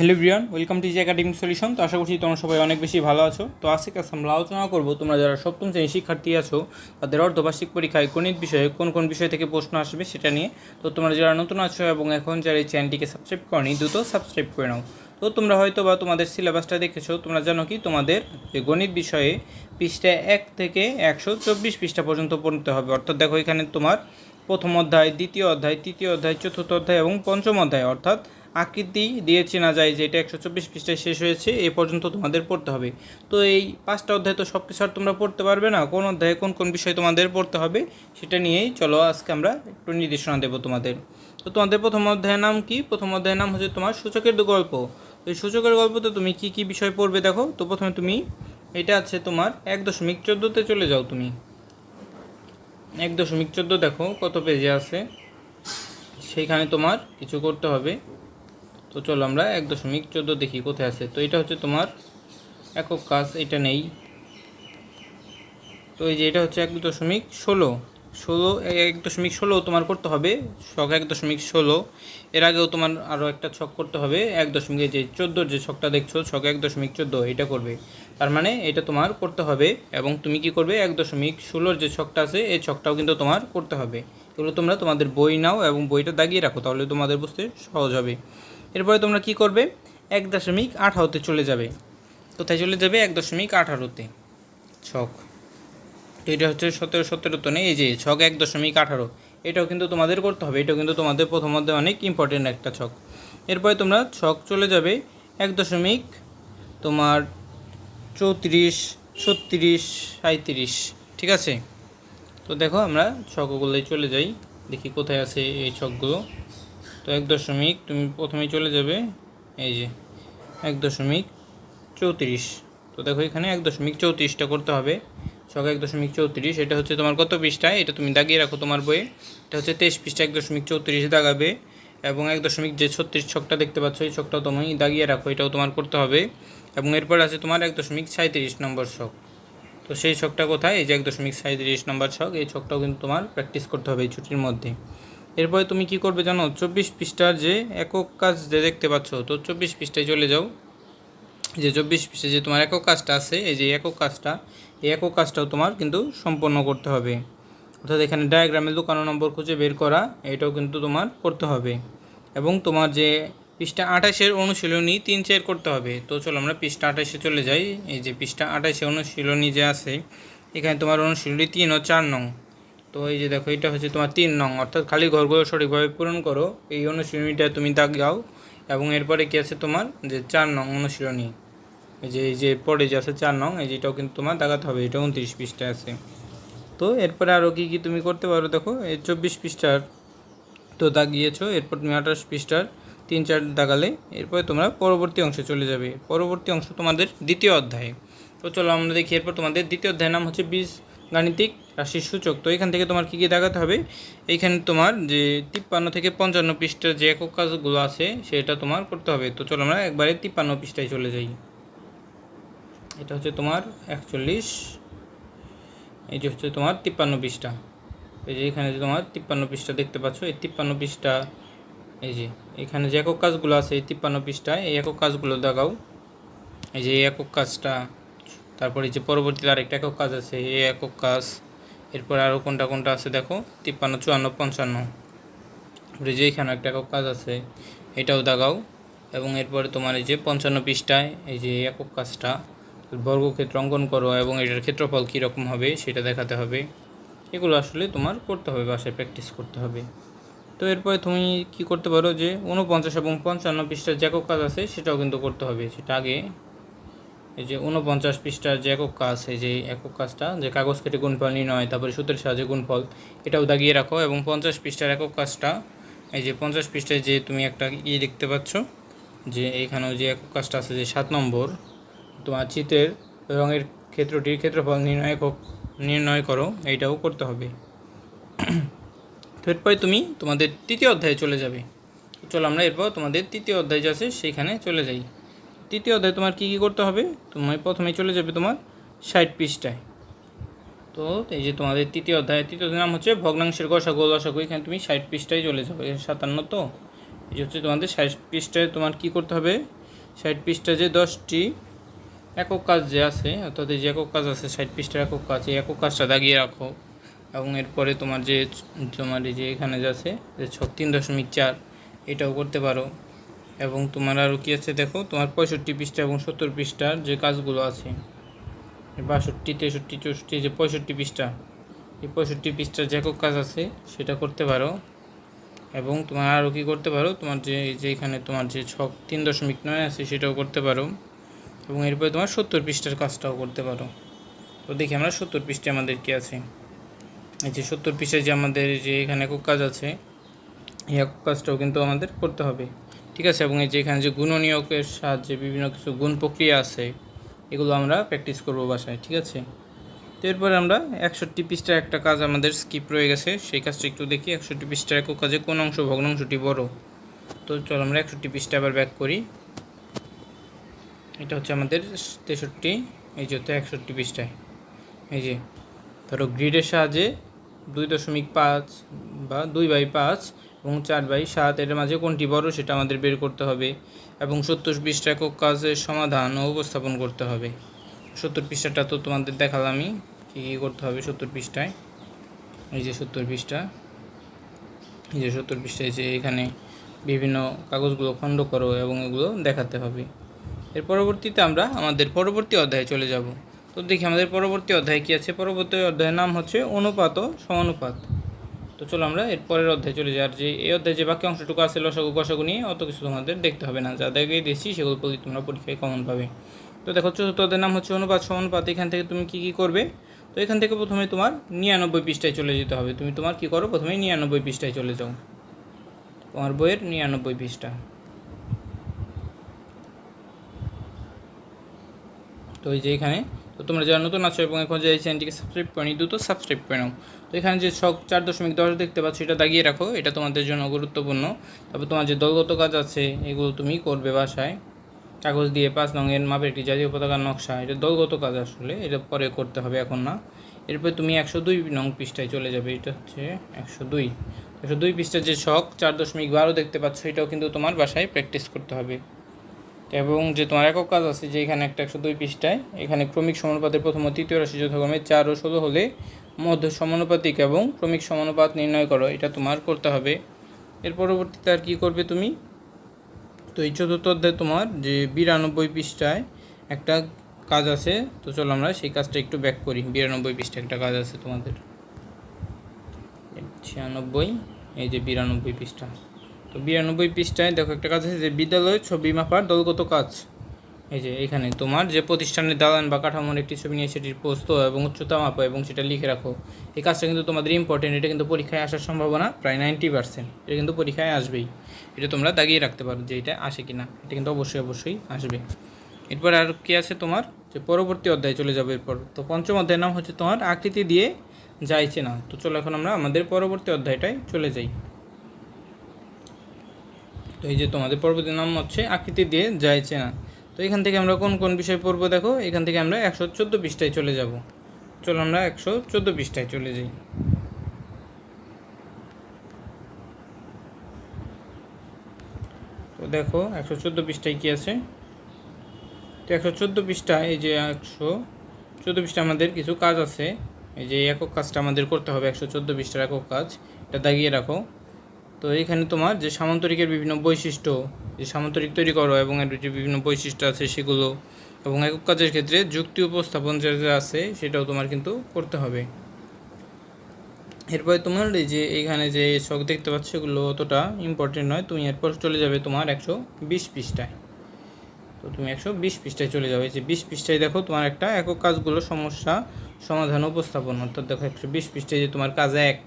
Hello Brian welcome to G academic solution তো আশা করছি তোমরা সবাই অনেক বেশি ভালো আছো। তো আজকে আমরা আলোচনা করব, তোমরা যারা সপ্তম শ্রেণির শিক্ষার্থী আছো, তাদের অর্ধবার্ষিক পরীক্ষায় গণিত বিষয়ে কোন কোন বিষয় থেকে প্রশ্ন আসবে সেটা নিয়ে। তো তোমরা যারা নতুন আছো এবং এখন যারা এই চ্যানেলটিকে সাবস্ক্রাইব করনি, দ্রুত সাবস্ক্রাইব করে নাও। তো তোমরা হয়তো বা তোমাদের সিলেবাসটা দেখেছ, তোমরা জানো কি, তোমাদের যে গণিত বিষয়ে পৃষ্ঠা এক থেকে একশো চব্বিশ পৃষ্ঠা পর্যন্ত পড়তে হবে। অর্থাৎ দেখো এখানে তোমার প্রথম অধ্যায়, দ্বিতীয় অধ্যায়, তৃতীয় অধ্যায়, চতুর্থ অধ্যায় এবং পঞ্চম অধ্যায়, অর্থাৎ আকৃতি দিয়ে চেনা যায় যে এটা একশো চব্বিশ পৃষ্ঠায় শেষ হয়েছে, এ পর্যন্ত তোমাদের পড়তে হবে। তো এই পাঁচটা অধ্যায় তো সব কিছু আর তোমরা পড়তে পারবে না। কোন অধ্যায়ে কোন কোন বিষয় তোমাদের পড়তে হবে সেটা নিয়েই চলো, আজকে আমরা একটু নির্দেশনা দেবো তোমাদের। তো তোমাদের প্রথম অধ্যায়ের নাম কি? প্রথম অধ্যায়ের নাম হচ্ছে তোমার সূচকের গল্প। এই সূচকের গল্পতে তুমি কি কি বিষয় পড়বে দেখো? তো প্রথমে তুমি, এটা আছে তোমার এক দশমিক চোদ্দোতে চলে যাও তুমি। এক দশমিক চোদ্দ দেখো কত পেজে আছে। সেইখানে তোমার কিছু করতে হবে। তো চলো আমরা এক দশমিক চোদ্দ দেখি কোথায় আছে। তো এটা হচ্ছে তোমার একক কাজ, এটা নেই। তো এই যে এটা হচ্ছে এক দশমিক ষোলো। ষোলো, এক দশমিক ষোলো তোমার করতে হবে ছক এক দশমিক ষোলো। এর আগেও তোমার আরও একটা ছক করতে হবে, এক দশমিক যে চোদ্দোর যে ছকটা দেখছ ছক এক দশমিক চোদ্দ, এটা করবে। তার মানে এটা তোমার করতে হবে এবং তুমি কি করবে, এক দশমিক ষোলোর যে ছকটা আছে, এই ছকটাও কিন্তু তোমার করতে হবে। এগুলো তোমরা তোমাদের বই নাও এবং বইটা দাগিয়ে রাখো, তাহলে তোমাদের বুঝতে সহজ হবে। এরপরে তোমরা কি করবে? এক দশমিক আঠারোতে চলে যাবে। কোথায় চলে যাবে? এক দশমিক আঠারোতে ছক। এটা হচ্ছে সতেরো সতেরোতে নেই। এই যে ছক এক দশমিক আঠারো এটাও কিন্তু তোমাদের করতে হবে। এটাও কিন্তু তোমাদের প্রথম মধ্যে অনেক ইম্পর্টেন্ট একটা ছক। এরপরে তোমরা ছক চলে যাবে। এক দশমিক তোমার চৌত্রিশ, ছত্রিশ সাঁত্রিশ ঠিক আছে? তো দেখো আমরা ছকগুলোই চলে যাই। দেখি কোথায় আছে এই ছকগুলো। তো এক দশমিক, তুমি প্রথমেই চলে যাবে, এই যে, এক দশমিক চৌত্রিশ। তো দেখো এখানে এক দশমিক চৌত্রিশটা করতে হবে। ছক এক দশমিক চৌত্রিশ, এটা হচ্ছে তোমার কত পৃষ্ঠা? এটা তুমি দাগিয়ে রাখো তোমার বইয়ে। এটা হচ্ছে তেইশ পৃষ্ঠা, এক দশমিক চৌত্রিশ দাগাবে এবং এক দশমিক যে ছত্রিশ ছকটা দেখতে পাচ্ছ, এই ছকটাও তুমি দাগিয়ে রাখো, এটাও তোমার করতে হবে। এবং এরপর আছে তোমার এক দশমিক সাঁত্রিশ নম্বর ছক তো সেই ছকটা কোথায়? এই যে এক দশমিক সাঁত্রিশ নম্বর ছক এই ছকটাও কিন্তু তোমার প্র্যাকটিস করতে হবে এই ছুটির মধ্যে। এরপরে তুমি কি করবে জানো? চব্বিশ পৃষ্ঠার যে একক কাজ যে দেখতে পাচ্ছ, তো চব্বিশ পৃষ্ঠায় চলে যাও। যে চব্বিশ পৃষ্ঠায় যে তোমার একক কাজটা আছে, এই যে একক কাজটা, এই একক কাজটাও তোমার কিন্তু সম্পন্ন করতে হবে। অর্থাৎ এখানে ডায়াগ্রামে দোকানো নম্বর খুঁজে বের করা, এটাও কিন্তু তোমার করতে হবে। এবং তোমার যে পৃষ্ঠা আঠাশের অনুশীলনী তিন চার করতে হবে। তো চলো আমরা পৃষ্ঠা আঠাশে চলে যাই। এই যে পৃষ্ঠা আঠাশে অনুশীলনী যে আছে, এখানে তোমার অনুশীলনী তিন ও চার নং। তো এই যে দেখো, এটা হচ্ছে তোমার তিন নং। অর্থাৎ খালি ঘরগুলো সঠিকভাবে পূরণ করো। এই অনুশীলনীটা তুমি দাগ দাও এবং এরপরে কি আছে তোমার? যে চার নং অনুশীলনী। এই যে এই যে পরে যে আছে চার নং, এই যেটাও কিন্তু তোমার দাগাতে হবে, এটা উনত্রিশ পৃষ্ঠা আছে। তো এরপরে আরও কী কী তুমি করতে পারো দেখো? এই চব্বিশ পৃষ্ঠার তো দাগিয়েছো, এরপর তুমি আঠাশ পৃষ্ঠার তিন, চার দাগালে, এরপরে তোমরা পরবর্তী অংশে চলে যাবে। পরবর্তী অংশ তোমাদের দ্বিতীয় অধ্যায়। তো চলো আমরা দেখি, এরপর তোমাদের দ্বিতীয় অধ্যায়ের নাম হচ্ছে বীজ গাণিতিক রাশির সূচক। তো এখান থেকে তোমার কী কী দেখাতে হবে? এইখানে তোমার যে তিপ্পান্ন থেকে পঞ্চান্ন পৃষ্ঠার যে একক কাজগুলো আছে, সেটা তোমার করতে হবে। তো চলো আমরা একবারে তিপ্পান্ন পৃষ্ঠায় চলে যাই। এটা হচ্ছে তোমার একচল্লিশ, এই যে হচ্ছে তোমার তিপ্পান্ন পৃষ্ঠা। এই যে এখানে যে তোমার তিপ্পান্ন পৃষ্ঠা দেখতে পাচ্ছ, এই তিপ্পান্ন পৃষ্ঠা, এই যে এখানে যে একক কাজগুলো আছে, এই তিপ্পান্ন পৃষ্ঠায় এই একক কাজগুলো দেখাও। এই যে একক কাজটা তারপরে যে পরবর্তীতে আরেকটা একক কাজ আছে এই একক কাজ। এরপর আরও কোনটা কোনটা আছে দেখো, তিপ্পান্ন, চুয়ান্ন, পঞ্চান্ন। তারপরে যে এখানে একটা একক কাজ আছে, এটাও দাগাও। এবং এরপরে তোমার এই যে পঞ্চান্ন পৃষ্ঠায় এই যে একক কাজটা, বর্গক্ষেত্র অঙ্কন করো এবং এটার ক্ষেত্রফল কীরকম হবে সেটা দেখাতে হবে। এগুলো আসলে তোমার করতে হবে, বাসায় প্র্যাকটিস করতে হবে। তো এরপরে তুমি কি করতে পারো যে উনপঞ্চাশ এবং পঞ্চান্ন পৃষ্ঠার যে একক কাজ আছে, সেটাও কিন্তু করতে হবে। সেটা আগে এই যে উনপঞ্চাশ পৃষ্ঠার যে একক কাজ, এই যে একক কাজটা, যে কাগজ কেটে গুণফল নির্ণয়, তারপরে সূত্রের সাহায্যে গুণফল এটাও দাগিয়ে রাখো এবং পঞ্চাশ পৃষ্ঠার একক কাজটা, এই যে পঞ্চাশ পৃষ্ঠায় যে তুমি একটা ই দেখতে পাচ্ছ, যে এইখানেও যে একক কাজটা আছে, যে সাত নম্বর, তোমার চিত্রের রঙের ক্ষেত্রটির ক্ষেত্রফল নির্ণয় একক, নির্ণয় করো, এইটাও করতে হবে। তো এরপরে তুমি তোমাদের তৃতীয় অধ্যায়ে চলে যাবে। চলো আমরা এরপর তোমাদের তৃতীয় অধ্যায় যে আছে সেইখানে চলে যাই। তৃতীয় অধ্যায় তোমার কী কী করতে হবে? তুমি প্রথমে চলে যাবে তোমার ষাট পৃষ্ঠায়। তো এই যে তোমাদের তৃতীয় অধ্যায়, তৃতীয় নাম হচ্ছে ভগ্নাংশের গসাগু লসাগু এখানে তুমি ষাট পৃষ্ঠায় চলে যাবে সাতান্ন তো। এই যে হচ্ছে তোমাদের ষাট পৃষ্ঠায় তোমার কী করতে হবে? ষাট পৃষ্ঠা যে দশটি একক কাজ যে আছে, অর্থাৎ যে একক কাজ আছে, ষাট পৃষ্ঠার একক কাজ, এই একক কাজটা দাগিয়ে রাখো। এবং এরপরে তোমার যে তোমার এই যে এখানে যে আছে, যে ছক তিন দশমিক চার, এটাও করতে পারো। এবং তোমার আরও কী আছে দেখো? তোমার পঁয়ষট্টি পৃষ্ঠা এবং সত্তর পৃষ্ঠার যে কাজগুলো আছে। বাষট্টি, তেষট্টি, চৌষট্টি যে পঁয়ষট্টি পৃষ্ঠা। এই পঁয়ষট্টি পৃষ্ঠার যে একক কাজ আছে, সেটা করতে পারো। এবং তোমার আরও কী করতে পারো? তোমার যে, এই যে এখানে তোমার যে ছক তিন দশমিক নয় আছে, সেটাও করতে পারো। এবং এরপরে তোমার সত্তর পৃষ্ঠার কাজটাও করতে পারো। তো দেখি আমরা সত্তর পৃষ্ঠে আমাদের কী আছে? এই যে সত্তর পৃষ্ঠায় যে আমাদের যে এখানে একক কাজ আছে, এই একক কাজটাও কিন্তু আমাদের করতে হবে। ঠিক আছে? এবং এই যে এখানে যে গুণনীয়কের সাহায্যে বিভিন্ন কিছু গুণ প্রক্রিয়া আছে, এগুলো আমরা প্র্যাকটিস করব বাসায়, ঠিক আছে? তো এরপরে আমরা একষট্টি পৃষ্ঠার একটা কাজ আমাদের স্কিপ রয়ে গেছে। সেই কাজটা একটু দেখি। একষট্টি পৃষ্ঠার একক কাজে কোন অংশ ভগ্নাংশটি বড়? তো চলো আমরা একষট্টি পৃষ্ঠা আবার ব্যাক করি। এটা হচ্ছে আমাদের তেষট্টি, এই যে হচ্ছে একষট্টি পৃষ্ঠায়। এই যে, ধরো গ্রিডের সাহায্যে দুই দশমিক পাঁচ বা দুই বাই পাঁচ এবং চার বাই সাত, এর মাঝে কোনটি বড় সেটা আমাদের বের করতে হবে এবং সত্তর পৃষ্ঠা একক কাজের সমাধান উপস্থাপন করতে হবে। সত্তর পৃষ্ঠাটা তো তোমাদের দেখালামই কী কী করতে হবে সত্তর পৃষ্ঠায়। এই যে সত্তর পৃষ্ঠা, এই যে সত্তর পৃষ্ঠায় যে এখানে বিভিন্ন কাগজগুলো খণ্ড করো এবং এগুলো দেখাতে হবে। এর পরবর্তীতে আমরা আমাদের পরবর্তী অধ্যায়ে চলে যাব। তো দেখি আমাদের পরবর্তী অধ্যায় কী আছে? পরবর্তী অধ্যায়ের নাম হচ্ছে অনুপাত ও সমানুপাত। তো চলো আমরা এর পরের অধ্যায়ে চলে যাই। আর যে এই অধ্যায়ে যে বাকি অংশটুকু আছে, লসাগু কষাগু নিয়ে অত কিছু তোমাদের দেখতে হবে না। যা দেখে দিয়েছি, সেগুলো বলি, তোমরা পরীক্ষায় কমন পাবে। তো দেখো, চতুর্থ অধ্যায়ের নাম হচ্ছে অনুপাত, সমানুপাত। এখান থেকে তুমি কী কী করবে? তো এখান থেকে প্রথমে তোমার নিরানব্বই পৃষ্ঠায় চলে যেতে হবে। তুমি তোমার কী করো? প্রথমে নিরানব্বই পৃষ্ঠায় চলে যাও। তোমার বইয়ের নিরানব্বই পৃষ্ঠা। তো এই যে এখানে তো তোমরা যারা নতুন আছো এবং এখন যে এই চ্যানেলটিকে সাবস্ক্রাইব করেনি, দ্রুত সাবস্ক্রাইব করে নাও। তো এখানে যে ছক চার দশমিক দশ দেখতে পাচ্ছ, এটা দাগিয়ে রাখো। এটা তোমাদের জন্য গুরুত্বপূর্ণ। তারপর তোমার যে দলগত কাজ আছে, এগুলো তুমি করবে বাসায়। কাগজ দিয়ে পাঁচ রঙের মাপের একটি জাতীয় পতাকার নকশা। এটা দলগত কাজ আসলে, এটা পরে করতে হবে এখন না। এরপর তুমি একশো দুই নং পৃষ্ঠায় চলে যাবে, এটা হচ্ছে একশো দুই। একশো দুই পৃষ্ঠার যে ছক, চার দশমিক বারো দেখতে পাচ্ছ, এটাও কিন্তু তোমার বাসায় প্র্যাকটিস করতে হবে। এবং যে তোমার একক কাজ আছে, যে এখানে একটা একশো দুই পৃষ্ঠায়, এখানে ক্রমিক সমানুপাতের প্রথম ও তৃতীয় রাশি যথাক্রমে চার ও ষোলো হলে মধ্য সমানুপাতিক এবং ক্রমিক সমানুপাত নির্ণয় করো, এটা তোমার করতে হবে। এর পরবর্তীতে আর কী করবে তুমি? তো এই চতুর্থ অধ্যায় তোমার যে বিরানব্বই পৃষ্ঠায় একটা কাজ আছে, তো চলো আমরা সেই কাজটা একটু ব্যাক করি। বিরানব্বই পৃষ্ঠায় একটা কাজ আছে তোমাদের। ছিয়ানব্বই, এই যে বিরানব্বই পৃষ্ঠা। তো বিরানব্বই পৃষ্ঠায় দেখো একটা কাজ আছে যে বিদ্যালয়ের ছবি মাপার দলগত কাজ। এই যে এখানে তোমার যে প্রতিষ্ঠানের দালান বা কাঠামোর একটি ছবি নিয়ে সেটির পোস্ত এবং উচ্চতা মাপো এবং সেটা লিখে রাখো। এই কাজটা কিন্তু তোমাদের ইম্পর্টেন্ট এটা কিন্তু পরীক্ষায় আসার সম্ভাবনা প্রায় নাইনটি পার্সেন্ট এটা কিন্তু পরীক্ষায় আসবেই। এটা তোমরা দাগিয়ে রাখতে পারো যে এটা আসে কি না এটা কিন্তু অবশ্যই অবশ্যই আসবে। এরপর আর কি আছে তোমার? যে পরবর্তী অধ্যায়ে চলে যাবে এরপর। তো পঞ্চম অধ্যায়ের নাম হচ্ছে তোমার, আকৃতি দিয়ে যাইছে না তো চলো এখন আমরা আমাদের পরবর্তী অধ্যায়টায় চলে যাই। তো এই যে তোমাদের পরবর্তী নাম হচ্ছে আকৃতি দিয়ে যাইছে না তো এখান থেকে আমরা কোন কোন বিষয় পড়ব দেখো? এখান থেকে আমরা একশো চোদ্দ পৃষ্ঠায় চলে যাব। চলো আমরা একশো চোদ্দ পৃষ্ঠায় চলে যাই। তো দেখো, একশো চোদ্দ পৃষ্ঠায় কী আছে? তো একশো চোদ্দ পৃষ্ঠায় এই যে একশো চোদ্দ পৃষ্ঠা আমাদের কিছু কাজ আছে। এই যে একক কাজটা আমাদের করতে হবে, একশো চোদ্দ পৃষ্ঠার একক কাজ। এটা দাগিয়ে রাখো। তো এখানে তোমার যে সামান্তরিকের বিভিন্ন বৈশিষ্ট্য, যে সামান্তরিক তৈরি করো এবং এর যে বিভিন্ন বৈশিষ্ট্য আছে সেগুলো এবং একক কাজের ক্ষেত্রে যুক্তি উপস্থাপন যে যে আছে সেটাও তোমার কিন্তু করতে হবে। এরপরে তোমার এই যে এখানে যে শখ দেখতে পাচ্ছ এগুলো অতটা ইম্পর্টেন্ট নয়। তুমি এরপর চলে যাবে তোমার একশো বিশ পৃষ্ঠায়। তো তুমি একশো বিশ পৃষ্ঠায় চলে যাবে। এই যে বিশ পৃষ্ঠায় দেখো তোমার একটা একক কাজগুলো সমস্যা সমাধান উপস্থাপন। অর্থাৎ দেখো একশো বিশ পৃষ্ঠায় যে তোমার কাজ এক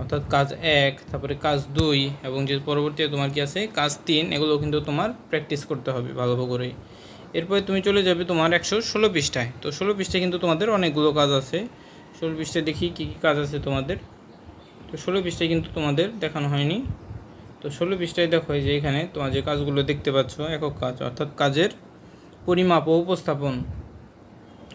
অর্থাৎ কাজ এক, তারপরে কাজ দুই, এবং যে পরবর্তী তোমার কি আছে? কাজ তিন এগুলো কিন্তু তোমার প্র্যাকটিস করতে হবে ভালো করে এরপরে তুমি চলে যাবে তোমার একশো ষোলো পৃষ্ঠায়। তো ষোলো পৃষ্ঠায় কিন্তু তোমাদের অনেকগুলো কাজ আছে। ষোলো পৃষ্ঠায় দেখি কী কী কাজ আছে তোমাদের। তো ষোলো পৃষ্ঠায় কিন্তু তোমাদের দেখানো হয়নি। তো ষোলো পৃষ্ঠায় দেখো যে এখানে তোমার যে কাজগুলো দেখতে পাচ্ছ, একক কাজ, অর্থাৎ কাজের পরিমাপ ও উপস্থাপন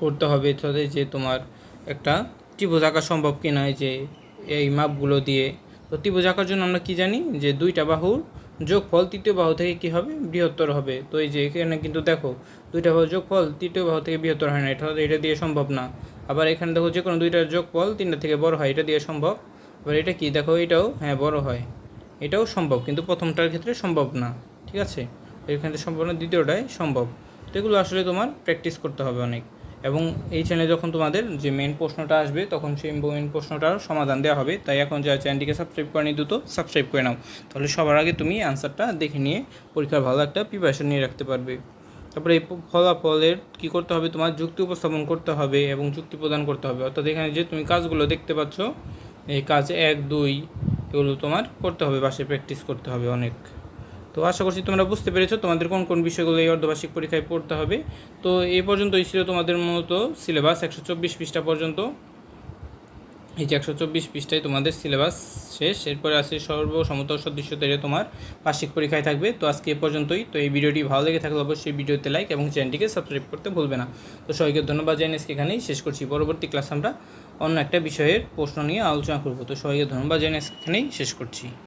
করতে হবে। তাহলে যে তোমার একটা ত্রিভুজ আঁকা সম্ভব কিনা যে এই মাপগুলো দিয়ে। তো ত্রিভুজ আঁকার জন্য আমরা কী জানি যে দুইটা বাহুর যোগফল তৃতীয় বাহু থেকে কি হবে? বৃহত্তর হবে। তো এই যে এখানে কিন্তু দেখো, দুইটা বাহু যোগফল তৃতীয় বাহু থেকে বৃহত্তর হয় না। এটা এটা দিয়ে সম্ভব না। আবার এখানে দেখো যে কোনো দুইটার যোগফল তিনটা থেকে বড় হয়, এটা দিয়ে সম্ভব। আবার এটা কি? দেখো এটাও হ্যাঁ বড় হয়। এটাও সম্ভব, কিন্তু প্রথমটার ক্ষেত্রে সম্ভব না। ঠিক আছে? এখানে সম্ভব না দ্বিতীয়টাই সম্ভব। তো এগুলো আসলে তোমার প্র্যাকটিস করতে হবে অনেক। এবং এই চ্যানেলে যখন তোমাদের যে মেন প্রশ্নটা আসবে, তখন সেই মেন প্রশ্নটার সমাধান দেওয়া হবে। তাই এখন যা চ্যানেলটিকে সাবস্ক্রাইব করে নিই দ্রুত সাবস্ক্রাইব করে নাও। তাহলে সবার আগে তুমি আনসারটা দেখে নিয়ে পরীক্ষার ভালো একটা প্রিপারেশন নিয়ে রাখতে পারবে। তারপরে এই ফলাফলের কী করতে হবে? তোমার যুক্তি উপস্থাপন করতে হবে এবং যুক্তি প্রদান করতে হবে। অর্থাৎ এখানে যে তুমি কাজগুলো দেখতে পাচ্ছ, এই কাজ এক, দুই, এগুলো তোমার করতে হবে, বাসে প্র্যাকটিস করতে হবে অনেক। তো আশা করছি তোমরা বুঝতে পেরেছ তোমাদের কোন কোন বিষয়গুলো এই অর্ধবার্ষিক পরীক্ষায় পড়তে হবে। তো এই পর্যন্তই ছিল তোমাদের মূলত সিলেবাস, একশো চব্বিশ পৃষ্ঠা পর্যন্ত। এই যে একশো চব্বিশ পৃষ্ঠায় তোমাদের সিলেবাস শেষ, এরপরে আছে সর্বসমতল সদৃশ্য তেরে তোমার বার্ষিক পরীক্ষায় থাকবে। তো আজকে এ পর্যন্তই। তো এই ভিডিওটি ভালো লেগে থাকলে অবশ্যই ভিডিওতে লাইক এবং চ্যানেলটিকে সাবস্ক্রাইব করতে ভুলবে না। তো সবাইকে ধন্যবাদ জানিয়ে আজকে এখানেই শেষ করছি। পরবর্তী ক্লাস আমরা অন্য একটা বিষয়ের প্রশ্ন নিয়ে আলোচনা করব। তো সবাইকে ধন্যবাদ জানিয়ে এখানেই শেষ করছি।